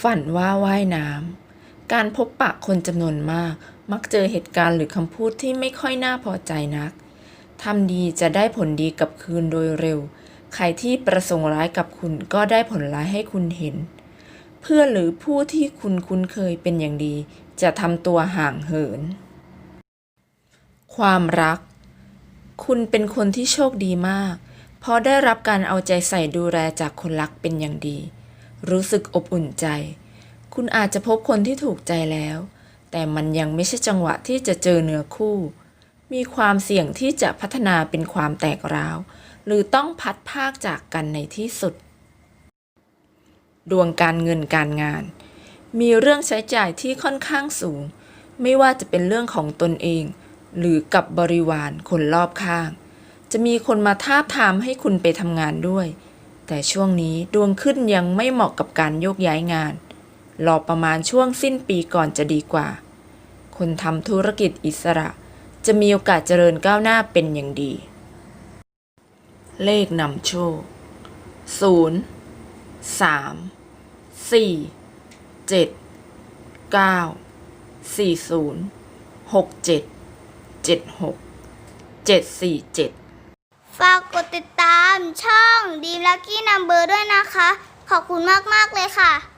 ฝันว่าว่ายน้ำ การพบปะคนจำนวนมาก มักเจอเหตุการณ์หรือคำพูดที่ไม่ค่อยน่าพอใจนัก ทำดีจะได้ผลดีกลับคืนโดยเร็ว ใครที่ประสงค์ร้ายกับคุณก็ได้ผลร้ายให้คุณเห็น เพื่อนหรือผู้ที่คุณคุ้นเคยเป็นอย่างดี จะทำตัวห่างเหิน ความรัก คุณเป็นคนที่โชคดีมาก เพราะได้รับการเอาใจใส่ดูแลจากคนรักเป็นอย่างดี รู้สึกอบอุ่นใจ คุณอาจจะพบคนที่ถูกใจแล้ว แต่มันยังไม่ใช่จังหวะที่จะเจอเนื้อคู่ มีความเสี่ยงที่จะพัฒนาเป็นความแตกร้าว หรือต้องพัดภาคจากกันในที่สุด ดวงการเงินการงาน มีเรื่องใช้จ่ายที่ค่อนข้างสูง ไม่ว่าจะเป็นเรื่องของตนเอง หรือกับบริวารคนรอบข้าง จะมีคนมาทาบทามให้คุณไปทำงานด้วย แต่ช่วงนี้ดวงขึ้นยังไม่เหมาะกับการโยกย้ายงาน รอประมาณช่วงสิ้นปีก่อนจะดีกว่า คนทำธุรกิจอิสระ จะมีโอกาสเจริญก้าวหน้าเป็นอย่างดี เลขนำโชค 0 3 4 7 9 40 67 76 747 ฝากกดติดตาม ช่องดีมลักกี้นัมเบอร์ด้วยนะคะ ขอบคุณมาก ๆ เลยค่ะ